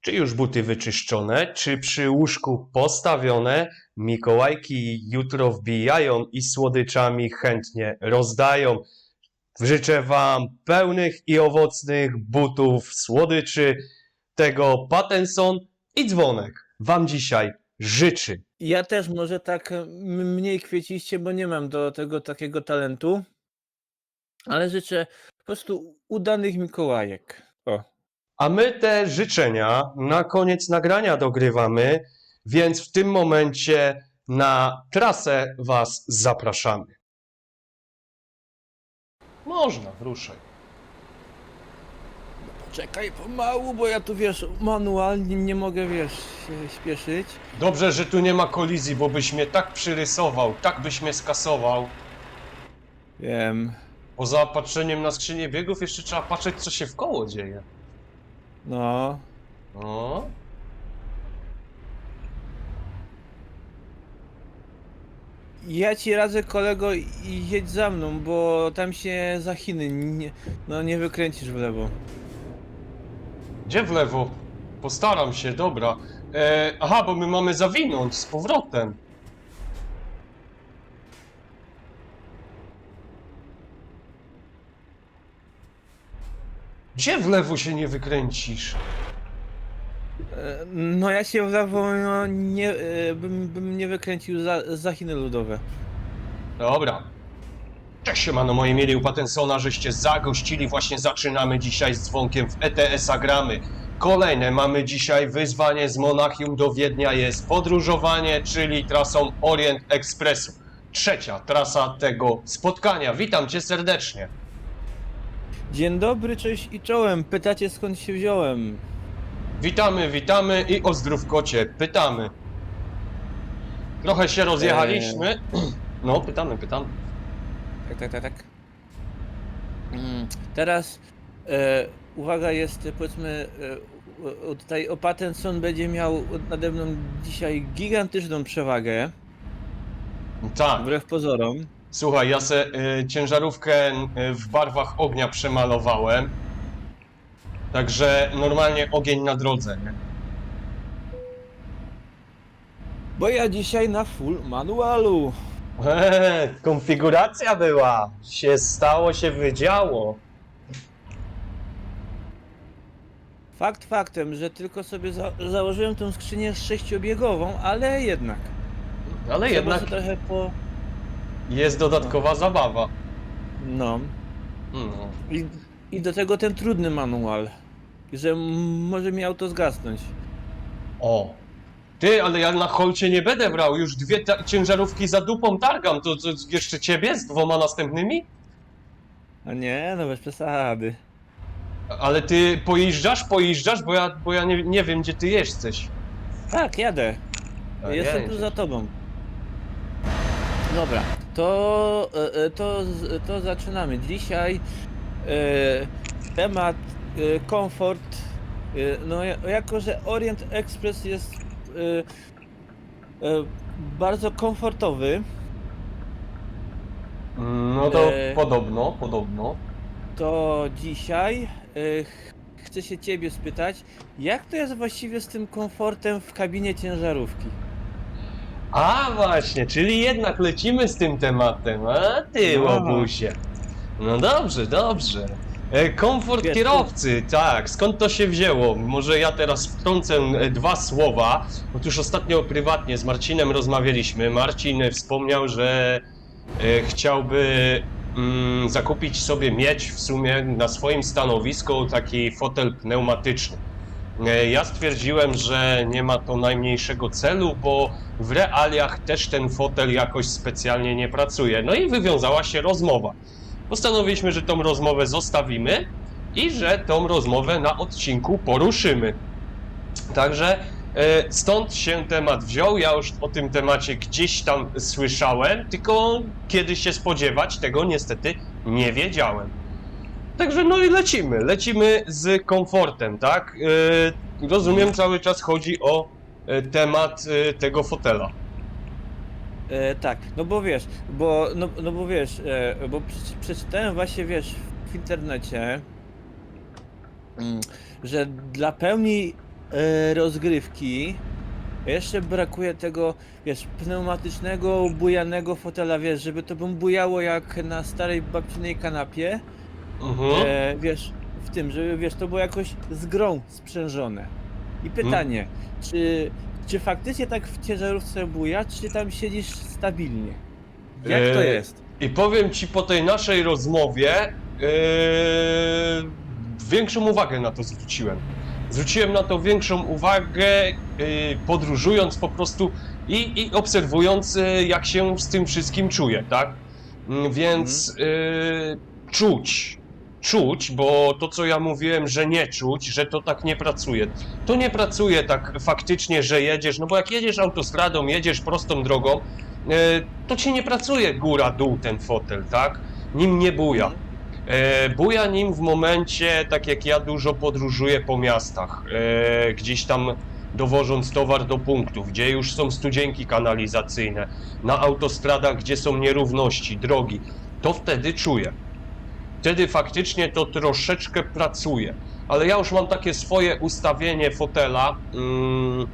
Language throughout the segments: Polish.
Czy już buty wyczyszczone, czy przy łóżku postawione? Mikołajki jutro wbijają i słodyczami chętnie rozdają. Życzę Wam pełnych i owocnych butów, słodyczy. Tego Pattenson i dzwonek Wam dzisiaj życzy. Ja też może tak mniej kwieciście, bo nie mam do tego takiego talentu. Ale życzę po prostu udanych Mikołajek. O. A my te życzenia na koniec nagrania dogrywamy, więc w tym momencie na trasę Was zapraszamy. Można, ruszaj. Czekaj pomału, bo ja tu wiesz, manualnie nie mogę wiesz się śpieszyć. Dobrze, że tu nie ma kolizji, bo byś mnie tak przyrysował, tak byś mnie skasował. Wiem. Poza patrzeniem na skrzynię biegów jeszcze trzeba patrzeć, co się w koło dzieje. No. No. Ja ci radzę kolego i jedź za mną, bo tam się za Chiny nie, no nie wykręcisz w lewo. Gdzie w lewo? Postaram się, dobra. E, aha, bo my mamy zawinąć z powrotem. Gdzie w lewo się nie wykręcisz? E, No ja się w lewo no, nie, e, bym, bym nie wykręcił za, za Chiny ludowe. Dobra. Cześć się na moje mieli u Pattensona, żeście zagościli. Właśnie zaczynamy dzisiaj z dzwonkiem w ETS-a gramy. Kolejne mamy dzisiaj wyzwanie z Monachium do Wiednia jest podróżowanie, czyli trasą Orient Expressu. Trzecia trasa tego spotkania. Witam cię serdecznie. Dzień dobry, cześć i czołem. Pytacie skąd się wziąłem? Witamy, witamy i o zdrówkocie pytamy. Trochę się rozjechaliśmy. No, pytamy, pytamy. Tak, tak, tak, tak. Mm, Teraz e, uwaga jest, powiedzmy, e, u- u- tutaj o Pattenson będzie miał nade mną dzisiaj gigantyczną przewagę, Tak. wbrew pozorom. Słuchaj, ja se y, ciężarówkę y, w barwach ognia przemalowałem. Także normalnie ogień na drodze, nie? Bo ja dzisiaj na full manualu. Eee, konfiguracja była. Się stało, się wydziało. Fakt faktem, że tylko sobie za założyłem tą skrzynię sześciobiegową, ale jednak. Ale Trzeba jednak sobie trochę po... jest dodatkowa zabawa. No. No. I, I do tego ten trudny manual. Że m- może mi auto zgasnąć. O. Ty, ale ja na holcie nie będę brał. Już dwie ta- ciężarówki za dupą targam. To, to jeszcze ciebie z dwoma następnymi? A nie, no bez przesady. Ale ty pojeżdżasz, pojeżdżasz, bo ja, bo ja nie, nie wiem, gdzie ty jesteś. Tak, jadę. A Jestem nie, tu za tobą. Dobra, to, e, e, to, to zaczynamy. Dzisiaj e, temat komfort. No, ja- jako że Orient Express jest bardzo komfortowy, No to podobno, podobno. to dzisiaj ch- chcę się ciebie spytać, jak to jest właściwie z tym komfortem w kabinie ciężarówki? A właśnie, czyli jednak lecimy z tym tematem. A ty, No. łobusie. No dobrze, dobrze. E, Komfort Wiesz, kierowcy, tak, skąd to się wzięło? Może ja teraz wtrącę e, dwa słowa. Otóż ostatnio prywatnie z Marcinem rozmawialiśmy. Marcin e, wspomniał, że e, chciałby mm, zakupić sobie, mieć w sumie na swoim stanowisku taki fotel pneumatyczny. E, Ja stwierdziłem, że nie ma to najmniejszego celu, bo w realiach też ten fotel jakoś specjalnie nie pracuje. No i wywiązała się rozmowa. Postanowiliśmy, że tą rozmowę zostawimy i że tą rozmowę na odcinku poruszymy. Także e, stąd się temat wziął. Ja już o tym temacie gdzieś tam słyszałem, tylko kiedy się spodziewać, tego niestety nie wiedziałem. Także no i lecimy. Lecimy z komfortem, tak? E, rozumiem, cały czas chodzi o e, temat e, tego fotela. E, tak, no bo wiesz, bo, no, no bo wiesz, e, bo przeczy- przeczytałem właśnie, wiesz, w internecie, mm, że dla pełni e, rozgrywki. Jeszcze brakuje tego, wiesz, pneumatycznego, bujanego fotela, wiesz, żeby to bym bujało jak na starej babcinej kanapie. Mhm. E, wiesz, w tym, żeby wiesz, to było jakoś z grą sprzężone. I pytanie, czy, czy faktycznie tak w ciężarówce buja, czy tam siedzisz stabilnie? Jak to E, jest? I powiem ci po tej naszej rozmowie, yy, większą uwagę na to zwróciłem. Zwróciłem na to większą uwagę, yy, podróżując po prostu i, i obserwując, yy, jak się z tym wszystkim czuję, tak? Mm, Więc yy, czuć, czuć, bo to co ja mówiłem, że nie czuć, że to tak nie pracuje. To nie pracuje tak faktycznie, że jedziesz, no bo jak jedziesz autostradą, jedziesz prostą drogą, e, to ci nie pracuje góra-dół ten fotel, tak? Nim nie buja. E, Buja nim w momencie, tak jak ja dużo podróżuję po miastach, e, gdzieś tam dowożąc towar do punktów, gdzie już są studzienki kanalizacyjne, na autostradach, gdzie są nierówności, drogi, to wtedy czuję. Wtedy faktycznie to troszeczkę pracuje. Ale ja już mam takie swoje ustawienie fotela, mm,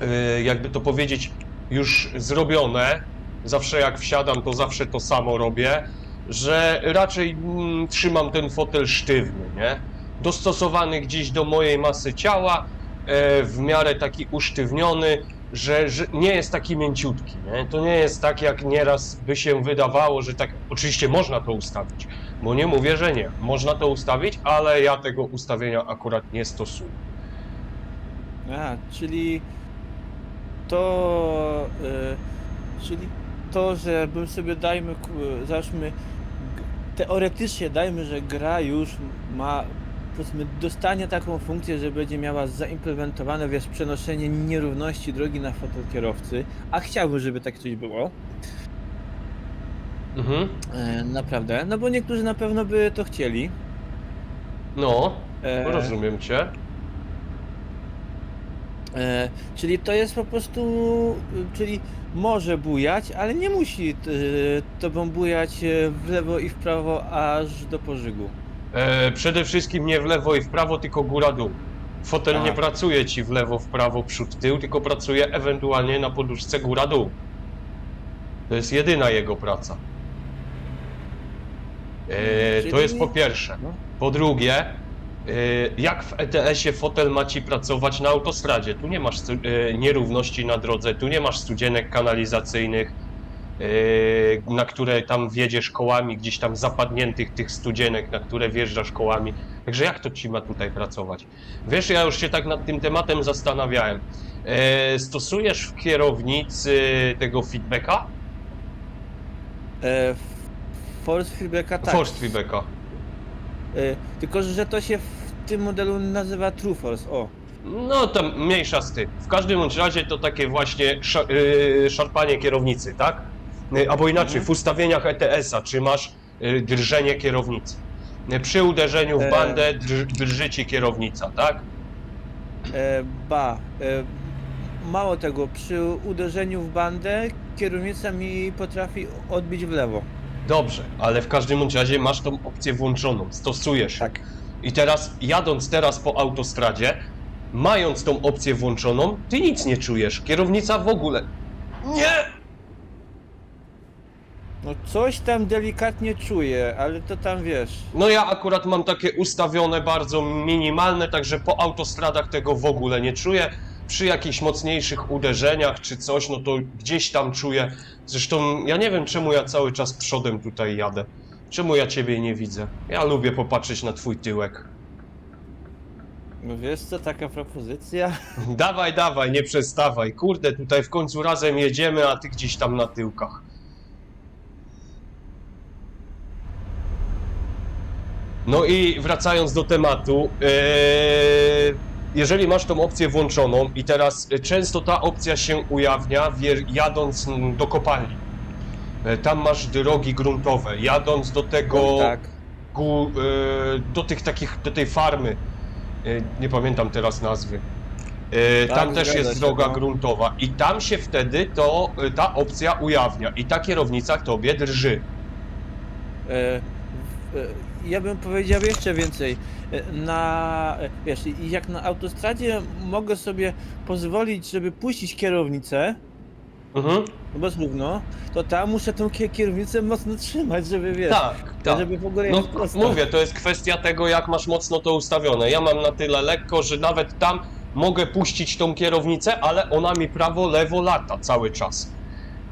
e, jakby to powiedzieć, już zrobione. Zawsze jak wsiadam, to zawsze to samo robię, że raczej mm, trzymam ten fotel sztywny, nie? Dostosowany gdzieś do mojej masy ciała, e, w miarę taki usztywniony, że, że nie jest taki mięciutki, nie? To nie jest tak, jak nieraz by się wydawało, że tak. Oczywiście można to ustawić, bo nie mówię, że nie. Można to ustawić, ale ja tego ustawienia akurat nie stosuję. A, czyli to, e, czyli to, że bym sobie dajmy, załóżmy, teoretycznie dajmy, że gra już ma, powiedzmy, dostanie taką funkcję, że będzie miała zaimplementowane, wiesz, przenoszenie nierówności drogi na fotel kierowcy, a chciałbym, żeby tak coś było, Mhm. e, naprawdę, no bo niektórzy na pewno by to chcieli. No, E, rozumiem cię. E, czyli to jest po prostu, y, czyli może bujać, ale nie musi y, tobą bujać e, w lewo i w prawo aż do pożygu. E, przede wszystkim nie w lewo i w prawo, tylko góra-dół. Fotel nie pracuje ci w lewo, w prawo, przód, tył, tylko pracuje ewentualnie na poduszce góra-dół. To jest jedyna jego praca. E, to jest po pierwsze. No. Po drugie, e, jak w ETS-ie fotel ma ci pracować na autostradzie? Tu nie masz e, nierówności na drodze, tu nie masz studzienek kanalizacyjnych, na które tam wjedziesz kołami, gdzieś tam zapadniętych tych studzienek, na które wjeżdżasz kołami. Także jak to ci ma tutaj pracować? Wiesz, ja już się tak nad tym tematem zastanawiałem. E, Stosujesz w kierownicy tego feedbacka? E, force feedbacka tak. Force feedbacka. E, tylko, że to się w tym modelu nazywa True Force. O. No tam mniejsza z tym. W każdym bądź razie to takie właśnie yy, szarpanie kierownicy, tak? Yy, albo inaczej, w ustawieniach ETS-a, czy masz yy, drżenie kierownicy. Yy, przy uderzeniu w E. bandę drży, drży ci kierownica, tak? E, ba. E, mało tego, przy uderzeniu w bandę kierownica mi potrafi odbić w lewo. Dobrze, ale w każdym bądź razie masz tą opcję włączoną, stosujesz. Tak. I teraz jadąc teraz po autostradzie, mając tą opcję włączoną, ty nic nie czujesz. Kierownica w ogóle. Nie! No coś tam delikatnie czuję, ale to tam wiesz. No ja akurat mam takie ustawione bardzo minimalne, także po autostradach tego w ogóle nie czuję. Przy jakichś mocniejszych uderzeniach czy coś, no to gdzieś tam czuję. Zresztą ja nie wiem czemu ja cały czas przodem tutaj jadę. Czemu ja ciebie nie widzę? Ja lubię popatrzeć na twój tyłek. No wiesz co, taka propozycja? Dawaj, dawaj, nie przestawaj. Kurde, tutaj w końcu razem jedziemy, a ty gdzieś tam na tyłkach. No i wracając do tematu, ee, jeżeli masz tą opcję włączoną i teraz e, często ta opcja się ujawnia jadąc do kopalni. E, Tam masz drogi gruntowe, jadąc do tego tak. ku, e, do tych takich, do tej farmy, e, nie pamiętam teraz nazwy. E, Tak, Tam też jest się, droga no. gruntowa i tam się wtedy to, e, ta opcja ujawnia i ta kierownica tobie drży. E, e, ja bym powiedział jeszcze więcej. E, Na, e, wiesz, jak na autostradzie mogę sobie pozwolić, żeby puścić kierownicę, Mhm. no bez równo, to tam muszę tą kie- kierownicę mocno trzymać, żeby wiesz, Tak, tak. żeby w ogóle No jechać prosto. mówię, to jest kwestia tego, jak masz mocno to ustawione. Ja mam na tyle lekko, że nawet tam mogę puścić tą kierownicę, ale ona mi prawo, lewo lata cały czas.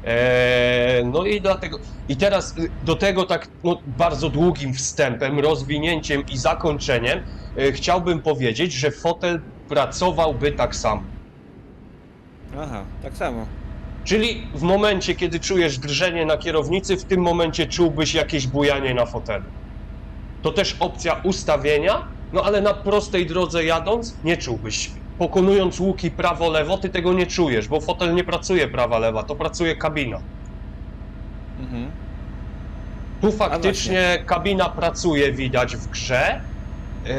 Eee, no i dlatego. I teraz y, do tego tak no, bardzo długim wstępem, rozwinięciem i zakończeniem y, chciałbym powiedzieć, że fotel pracowałby tak samo. Aha, tak samo. Czyli w momencie, kiedy czujesz drżenie na kierownicy, w tym momencie czułbyś jakieś bujanie na fotelu. To też opcja ustawienia, no ale na prostej drodze jadąc nie czułbyś. Pokonując łuki prawo-lewo, ty tego nie czujesz, bo fotel nie pracuje prawa-lewa, to pracuje kabina. Mhm. Tu faktycznie kabina pracuje, widać w grze. Yy,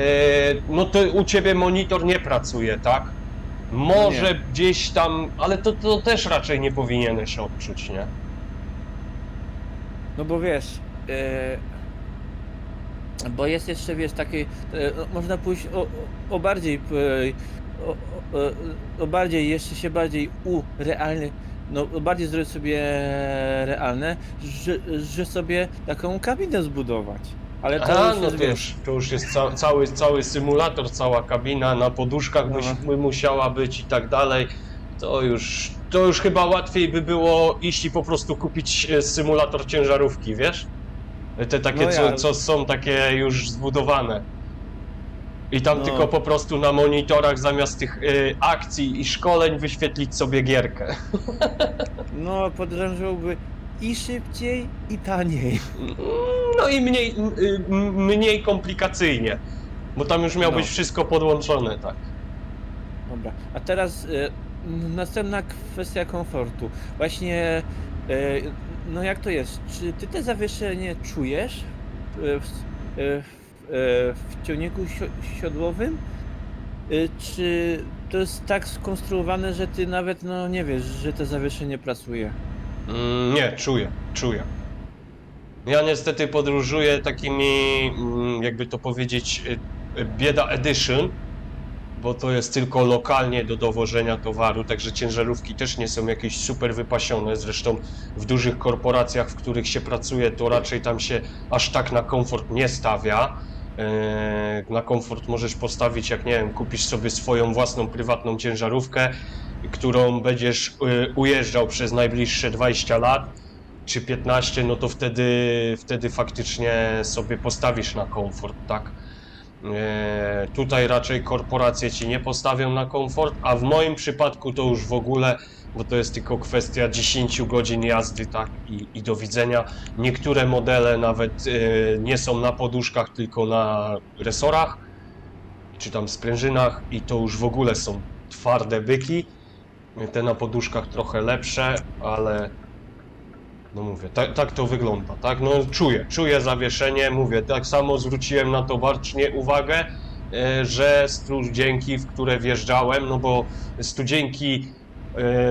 no to u ciebie monitor nie pracuje, tak? Może No gdzieś tam, ale to, to też raczej nie powinieneś odczuć, nie? No bo wiesz, e, bo jest jeszcze, wiesz, takie, e, no, można pójść o, o, o bardziej, e, o, o, o bardziej, jeszcze się bardziej urealny, no bardziej zrobić sobie realne, że, że sobie taką kabinę zbudować. Ale to A, już no jest, to wiesz, już, to już jest ca cały, cały symulator, cała kabina na poduszkach No. musi, by musiała być i tak dalej. To już, to już chyba łatwiej by było iść i po prostu kupić e, symulator ciężarówki, wiesz? Te takie, No co, ja- co są takie już zbudowane. I tam No. tylko po prostu na monitorach zamiast tych e, akcji i szkoleń wyświetlić sobie gierkę. no podrężałby i szybciej, i taniej. No i mniej, m- mniej komplikacyjnie. Bo tam już miał No. być wszystko podłączone, tak. Dobra, a teraz n- następna kwestia komfortu. Właśnie, e, no jak to jest? Czy ty te zawieszenie czujesz e, w, e, w, e, w ciągniku sio- siodłowym? E, Czy to jest tak skonstruowane, że ty nawet no nie wiesz, że to zawieszenie pracuje? Mm, nie, czuję, czuję. Ja niestety podróżuję takimi, mm, jakby to powiedzieć, y, bieda edition, bo to jest tylko lokalnie do dowożenia towaru, także ciężarówki też nie są jakieś super wypasione. Zresztą w dużych korporacjach, w których się pracuje, to raczej tam się aż tak na komfort nie stawia. Eee, Na komfort możesz postawić, jak nie wiem, kupisz sobie swoją własną prywatną ciężarówkę, którą będziesz y, ujeżdżał przez najbliższe 20 lat czy 15, no to wtedy, wtedy faktycznie sobie postawisz na komfort, tak? E, tutaj raczej korporacje ci nie postawią na komfort, a w moim przypadku to już w ogóle, bo to jest tylko kwestia 10 godzin jazdy, tak? I, i do widzenia. Niektóre modele nawet e, nie są na poduszkach, tylko na resorach, czy tam sprężynach, i to już w ogóle są twarde byki. Te na poduszkach trochę lepsze, ale no mówię, tak, tak to wygląda, tak? No czuję, czuję zawieszenie, mówię, tak samo zwróciłem na to bacznie uwagę, e, że studzienki, w które wjeżdżałem, no bo studzienki,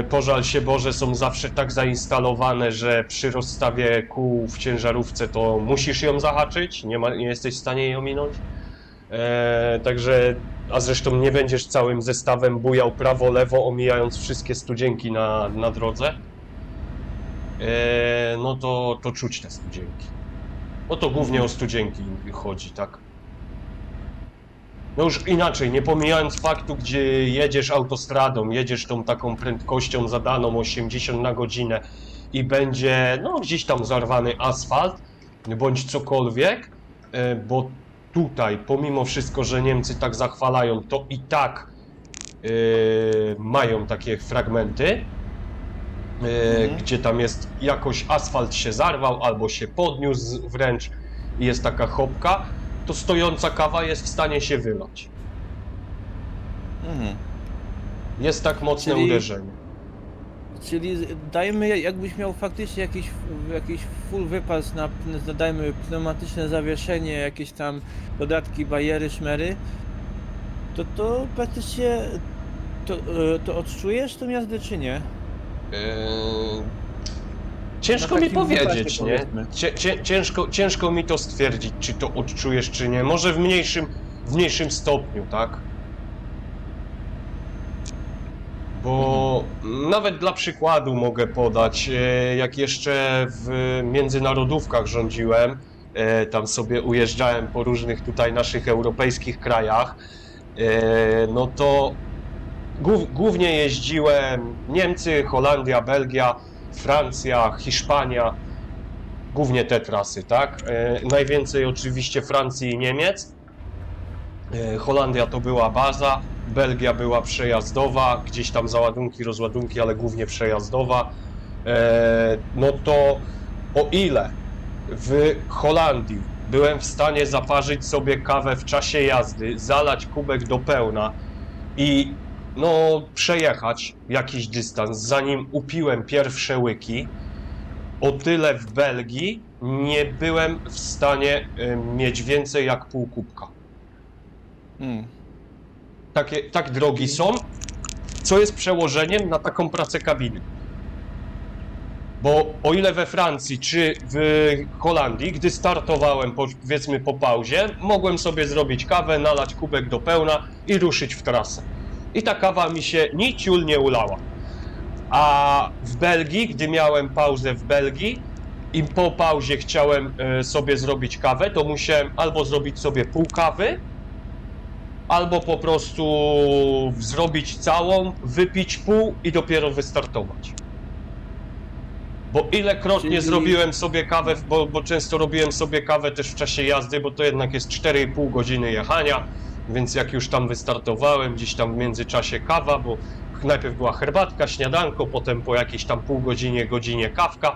pożal się Boże, są zawsze tak zainstalowane, że przy rozstawie kół w ciężarówce to musisz ją zahaczyć, nie, ma, nie jesteś w stanie jej ominąć. E, także, a zresztą nie będziesz całym zestawem bujał prawo, lewo, omijając wszystkie studzienki na, na drodze. E, no to, to czuć te studzienki. Bo to głównie o studzienki chodzi, tak? No już inaczej, nie pomijając faktu, gdzie jedziesz autostradą, jedziesz tą taką prędkością zadaną 80 na godzinę i będzie, no gdzieś tam zarwany asfalt, bądź cokolwiek, e, bo tutaj, pomimo wszystko, że Niemcy tak zachwalają, to i tak e, mają takie fragmenty, e, Mhm. gdzie tam jest jakoś asfalt się zarwał albo się podniósł wręcz i jest taka chopka, to stojąca kawa jest w stanie się wylać. Mhm. Jest tak mocne Czyli- uderzenie. Czyli dajmy, jakbyś miał faktycznie jakiś, jakiś full wypas na, na dajmy pneumatyczne zawieszenie, jakieś tam dodatki, bajery, szmery, to to praktycznie to, e, to odczujesz tą jazdę czy nie? Yy, Ciężko mi powiedzieć, nie? powiedzmy. Cie, cie, ciężko, ciężko mi to stwierdzić, czy to odczujesz, czy nie. Może w mniejszym, w mniejszym stopniu, tak? Bo nawet dla przykładu mogę podać, e, jak jeszcze w międzynarodówkach rządziłem, e, tam sobie ujeżdżałem po różnych tutaj naszych europejskich krajach, e, no to głów, głównie jeździłem Niemcy, Holandia, Belgia, Francja, Hiszpania, głównie te trasy, tak? E, najwięcej oczywiście Francji i Niemiec. E, Holandia to była baza, Belgia była przejazdowa, gdzieś tam załadunki, rozładunki, ale głównie przejazdowa. E, no to o ile w Holandii byłem w stanie zaparzyć sobie kawę w czasie jazdy, zalać kubek do pełna i no przejechać jakiś dystans, zanim upiłem pierwsze łyki, o tyle w Belgii nie byłem w stanie mieć więcej jak pół kubka. Mm. Takie, tak drogi są, co jest przełożeniem na taką pracę kabiny. Bo o ile we Francji czy w Holandii, gdy startowałem po, powiedzmy po pauzie, mogłem sobie zrobić kawę, nalać kubek do pełna i ruszyć w trasę. I ta kawa mi się niciul nie ulała. A w Belgii, gdy miałem pauzę w Belgii i po pauzie chciałem e, sobie zrobić kawę, to musiałem albo zrobić sobie pół kawy, albo po prostu zrobić całą, wypić pół i dopiero wystartować. Bo ilekrotnie Czyli- zrobiłem sobie kawę, bo, bo często robiłem sobie kawę też w czasie jazdy, bo to jednak jest 4,5 godziny jechania, więc jak już tam wystartowałem, gdzieś tam w międzyczasie kawa, bo najpierw była herbatka, śniadanko, potem po jakiejś tam pół godzinie, godzinie kawka,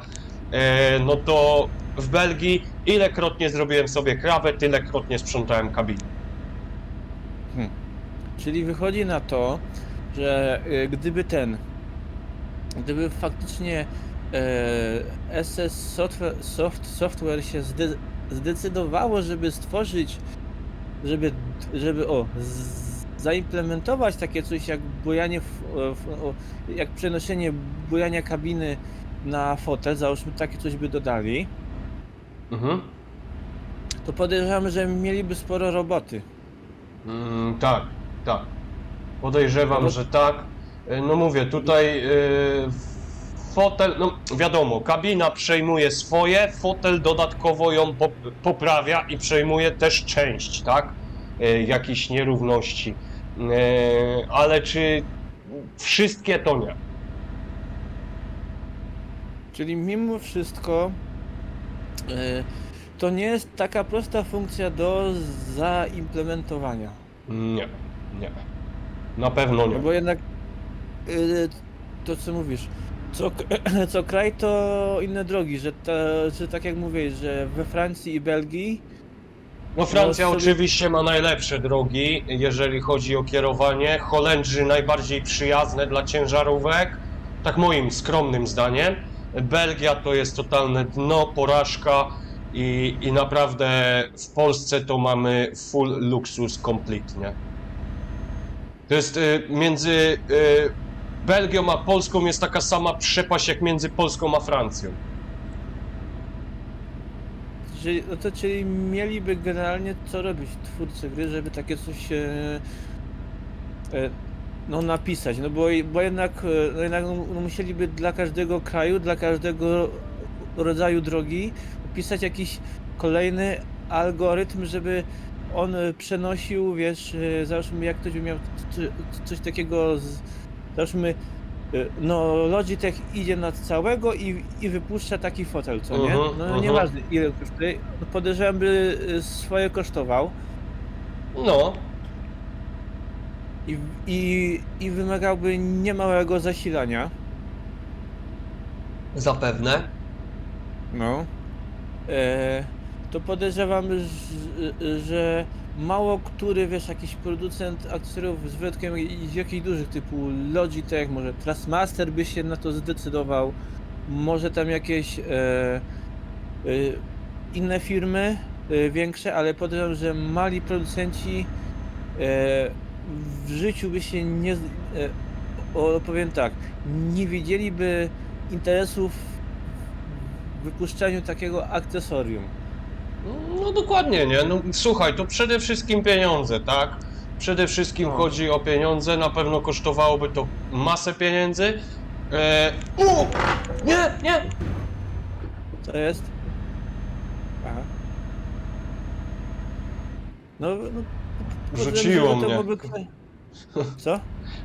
e, no to w Belgii ilekrotnie zrobiłem sobie kawę, tylekrotnie sprzątałem kabinę. Czyli wychodzi na to, że y, gdyby ten, gdyby faktycznie e, SS Software, soft, Software się zde, zdecydowało, żeby stworzyć, żeby, żeby o, z, zaimplementować takie coś jak bujanie, w, w, o, jak przenoszenie bujania kabiny na fotel, załóżmy takie coś by dodali, Mhm. to podejrzewam, że mieliby sporo roboty. Mm, tak, tak. Podejrzewam, No że tak. E, No mówię, tutaj e, fotel, no wiadomo, kabina przejmuje swoje, fotel dodatkowo ją pop poprawia i przejmuje też część, tak? E, jakichś nierówności. E, ale czy wszystkie to nie? Czyli mimo wszystko e, to nie jest taka prosta funkcja do zaimplementowania. Nie, nie. Na pewno nie. No bo jednak to co mówisz, co, co kraj to inne drogi, że, że tak jak mówię, że we Francji i Belgii No Francja sobie- oczywiście ma najlepsze drogi, jeżeli chodzi o kierowanie. Holendrzy najbardziej przyjazne dla ciężarówek, tak moim skromnym zdaniem. Belgia to jest totalne dno, porażka i, i naprawdę w Polsce to mamy full luksus kompletnie. To jest y, między y, Belgią a Polską jest taka sama przepaść jak między Polską a Francją. Czyli, no to czyli mieliby generalnie co robić twórcy gry, żeby takie coś e, e, no napisać, no bo, bo jednak, e, no jednak no, musieliby dla każdego kraju, dla każdego rodzaju drogi pisać jakiś kolejny algorytm, żeby on przenosił, wiesz, e, załóżmy jak ktoś by miał coś takiego, z, załóżmy e, no Logitech idzie nad całego i, i wypuszcza taki fotel, co nie? Mhm, No mhm. nieważne ile kosztuje, no podejrzewam by e, swoje kosztował No, i, i, i wymagałby niemałego zasilania. zapewne. No. E, to podejrzewam, że, że mało który, wiesz, jakiś producent akcesoriów z wyjątkiem jakichś dużych typu Logitech, może Trustmaster by się na to zdecydował, może tam jakieś e, e, inne firmy e, większe, ale podejrzewam, że mali producenci e, w życiu by się nie, e, powiem tak, nie widzieliby interesów wypuszczeniu takiego akcesorium. No dokładnie, nie? No słuchaj, to przede wszystkim pieniądze, tak? Przede wszystkim No. chodzi o pieniądze, na pewno kosztowałoby to masę pieniędzy. E... U! Nie, nie! Co jest? Aha. No, no podejrzewam, Rzuciło że to mnie. Co?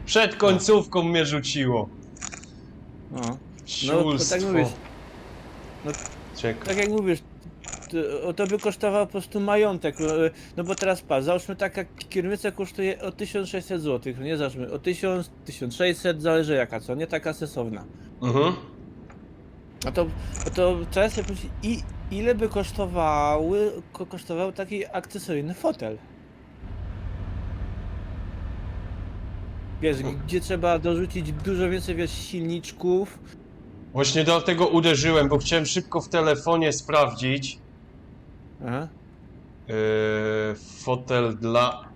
Przed końcówką mnie rzuciło. No. No, to Siulstwo. tak mówisz, Czekaj. tak jak mówisz, to, to by kosztowało po prostu majątek, no, e, no bo teraz patrz, załóżmy taka kierownica kosztuje o 1600 zł, no nie załóżmy, o 1000, 1600, zależy jaka, co, nie taka sensowna. Mhm. A to, a to trzeba sobie powiedzieć, i, ile by kosztowały, ko, kosztował taki akcesoryjny fotel? Wiesz, gdzie trzeba dorzucić dużo więcej wiesz, silniczków. Właśnie dlatego uderzyłem, bo chciałem szybko w telefonie sprawdzić. Aha. Yy, fotel dla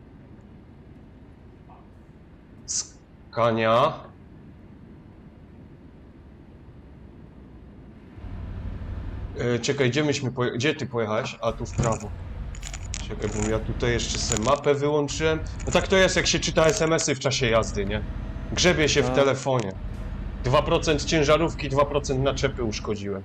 skania. Yy, czekaj, gdzie myśmy poje... Gdzie ty pojechałeś? A tu w prawo. Czekaj, bo ja tutaj jeszcze sobie mapę wyłączyłem. No tak to jest, jak się czyta SMS-y w czasie jazdy, nie? Grzebie się w A. telefonie. 2% ciężarówki, 2% naczepy uszkodziłem.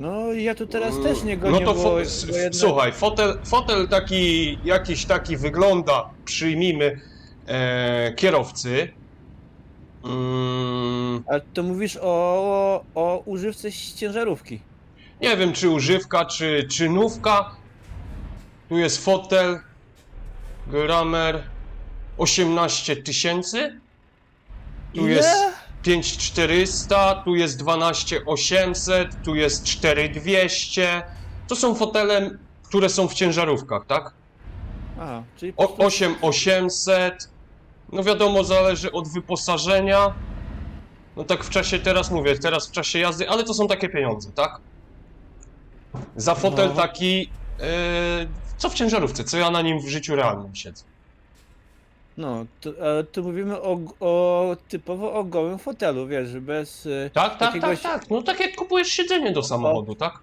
No i ja tu teraz też nie gonię, No to bo, fo- bo s- jednak... słuchaj, fotel, fotel taki, jakiś taki wygląda, przyjmijmy, e, kierowcy. Mm, A to mówisz o, o używce z ciężarówki. nie wiem, czy używka, czy czynówka. Tu jest fotel, gramer 18 tysięcy. Tu Ile? jest 5400, tu jest 12800, tu jest 4200. To są fotele, które są w ciężarówkach, tak? A, czyli po O, prostu- 8800. No wiadomo, zależy od wyposażenia. No tak w czasie, teraz mówię, teraz w czasie jazdy, ale to są takie pieniądze, tak? Za fotel No. taki, e, co w ciężarówce, co ja na nim w życiu realnym siedzę. No, to, ale tu mówimy o, o typowo o gołym fotelu, wiesz, bez, y, Tak, tak, Jakiegoś- tak, tak. No tak jak kupujesz siedzenie do samochodu, tak?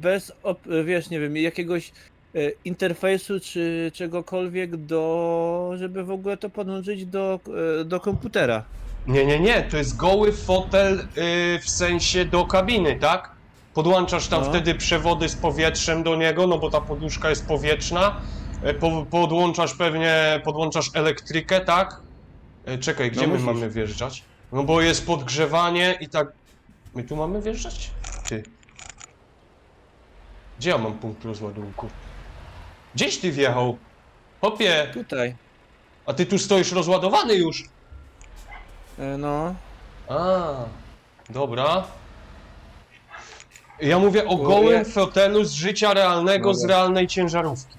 bez, op, wiesz, nie wiem, jakiegoś y, interfejsu czy czegokolwiek do, żeby w ogóle to podłączyć do, y, do komputera. Nie, nie, nie, to jest goły fotel y, w sensie do kabiny, tak? Podłączasz tam No. wtedy przewody z powietrzem do niego, no bo ta poduszka jest powietrzna. Y, Po, podłączasz pewnie, podłączasz elektrykę, tak? Y, Czekaj, gdzie No my musisz. mamy wjeżdżać? No bo jest podgrzewanie i tak... My tu mamy wjeżdżać? Ty. Gdzie ja mam punkt rozładunku? Gdzieś ty wjechał? Hopie, Tutaj. a ty tu stoisz rozładowany już. Y, no, A, dobra. Ja mówię o gołym fotelu z życia realnego, z Dobra. realnej ciężarówki.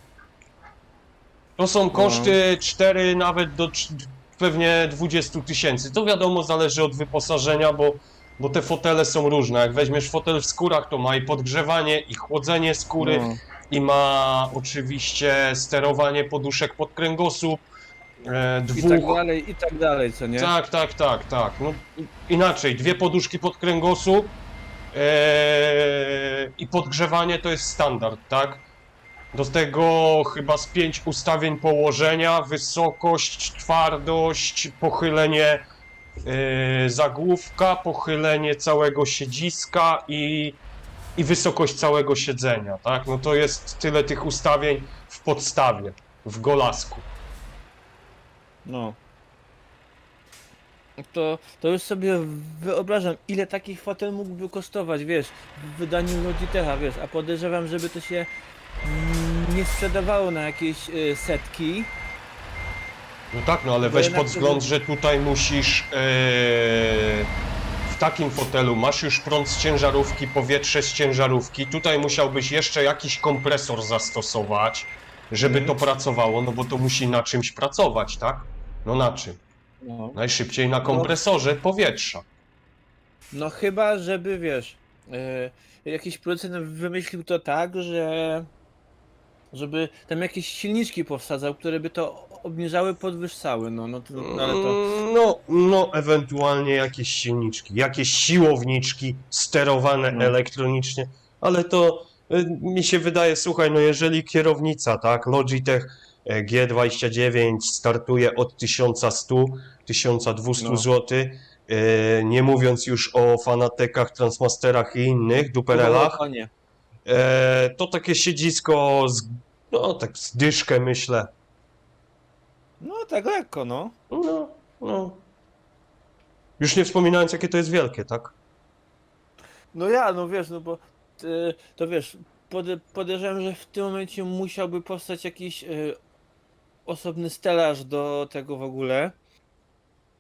To są koszty 4 nawet do cz- pewnie 20 tysięcy. To wiadomo, zależy od wyposażenia, bo, bo te fotele są różne. Jak weźmiesz fotel w skórach, to ma i podgrzewanie, i chłodzenie skóry, no. i ma oczywiście sterowanie poduszek pod kręgosłup. E, I dwóch, tak dalej, i tak dalej, co nie? tak, tak, tak, tak. No, inaczej, dwie poduszki pod kręgosłup eee, i podgrzewanie to jest standard, tak? Do tego chyba z pięć ustawień położenia, wysokość, twardość, pochylenie eee, zagłówka, pochylenie całego siedziska i, i wysokość całego siedzenia, tak? No to jest tyle tych ustawień w podstawie, w golasku. No. To, to już sobie wyobrażam, ile takich fotel mógłby kosztować, wiesz, w wydaniu Logitecha, wiesz, a podejrzewam, żeby to się mm, nie sprzedawało na jakieś y, setki. No tak, no ale weź jednak pod to- wzgląd, że tutaj musisz e, w takim fotelu masz już prąd z ciężarówki, powietrze z ciężarówki. Tutaj musiałbyś jeszcze jakiś kompresor zastosować, żeby Mhm. to pracowało, no bo to musi na czymś pracować, tak? No na czym? No. Najszybciej na kompresorze powietrza. no chyba, żeby, wiesz, y, jakiś producent wymyślił to tak, że Żeby tam jakieś silniczki powsadzał, które by to obniżały, podwyższały, no, no, to, no ale to... Mm, No, no, ewentualnie jakieś silniczki, jakieś siłowniczki sterowane No. elektronicznie, ale to y, mi się wydaje, słuchaj, no jeżeli kierownica, tak, Logitech e, G29 startuje od 1100, 1200 No. zł, e, nie mówiąc już o Fanatekach, Transmasterach i innych duperelach, O, nie. e, to takie siedzisko, z, no tak z dyszkę myślę, No tak lekko, no. No, no. Już nie wspominając, jakie to jest wielkie, tak? No ja, no wiesz, no bo y, to wiesz, pode, podejrzewam, że w tym momencie musiałby powstać jakiś y, osobny stelaż do tego w ogóle.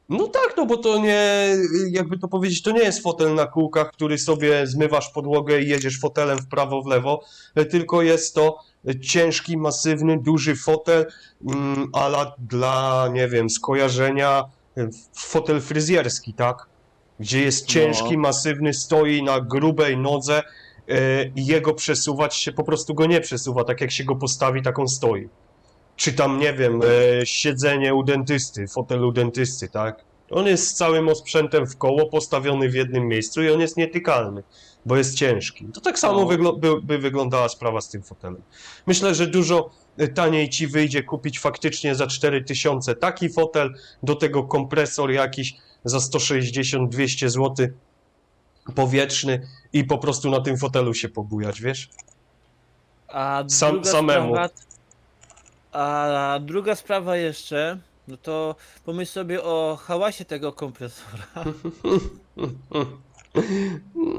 No tak, no bo to nie, jakby to powiedzieć, to nie jest fotel na kółkach, który sobie zmywasz podłogę i jedziesz fotelem w prawo, w lewo, e, tylko jest to ciężki, masywny, duży fotel, mm, ala dla, nie wiem, skojarzenia, e, fotel fryzjerski, tak? Gdzie jest No. ciężki, masywny, stoi na grubej nodze e, i jego przesuwać się, po prostu go nie przesuwa, tak jak się go postawi, tak on stoi. Czy tam, nie wiem, e, siedzenie u dentysty, fotel u dentysty, tak? On jest z całym osprzętem w koło, postawiony w jednym miejscu i on jest nietykalny, bo jest ciężki. To tak samo No. wyglo- by, by wyglądała sprawa z tym fotelem. Myślę, że dużo e, taniej ci wyjdzie kupić faktycznie za 4000 taki fotel, do tego kompresor jakiś za 160-200 zł powietrzny i po prostu na tym fotelu się pobujać, wiesz? A Sam- druga samemu. Sprawa, a druga sprawa jeszcze, no to pomyśl sobie o hałasie tego kompresora.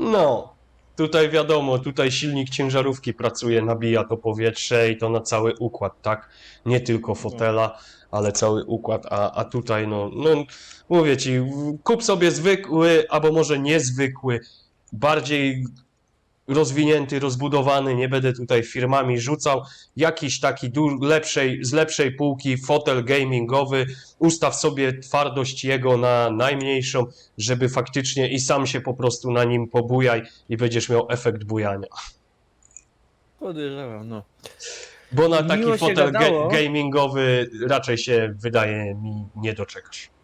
No, tutaj wiadomo, tutaj silnik ciężarówki pracuje, nabija to powietrze i to na cały układ, tak? Nie tylko fotela, ale cały układ, a, a tutaj no, no, mówię ci, kup sobie zwykły, albo może niezwykły, bardziej rozwinięty, rozbudowany, nie będę tutaj firmami rzucał, jakiś taki lepszej, z lepszej półki fotel gamingowy, ustaw sobie twardość jego na najmniejszą, żeby faktycznie i sam się po prostu na nim pobujaj i będziesz miał efekt bujania. Podejrzewam, no. Bo na taki Miło fotel ga gamingowy raczej się wydaje mi nie doczekasz.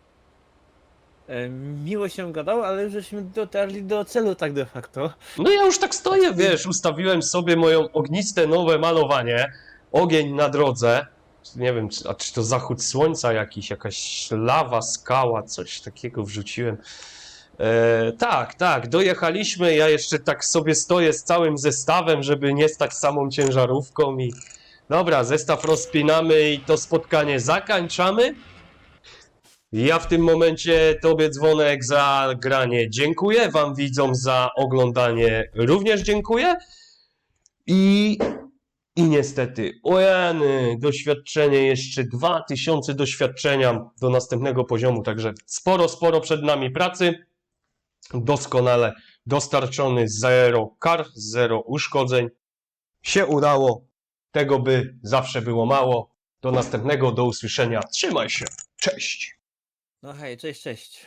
E, miło się gadało, ale już żeśmy dotarli do celu tak de facto. No ja już tak stoję, wiesz, ustawiłem sobie moją ogniste nowe malowanie, ogień na drodze, nie wiem, czy, a czy to zachód słońca jakiś, jakaś lawa, skała, coś takiego wrzuciłem. E, tak, tak, dojechaliśmy, ja jeszcze tak sobie stoję z całym zestawem, żeby nie stać samą ciężarówką i dobra, zestaw rozpinamy i to spotkanie zakończamy. Ja w tym momencie Tobie dzwonek za granie dziękuję, Wam widzom za oglądanie również dziękuję. I, i niestety, ojeny, doświadczenie jeszcze 2000 doświadczenia do następnego poziomu, także sporo, sporo przed nami pracy. Doskonale dostarczony zero kar, zero uszkodzeń. Się udało, tego by zawsze było mało. Do następnego, do usłyszenia. Trzymaj się, cześć. No hej, cześć, cześć.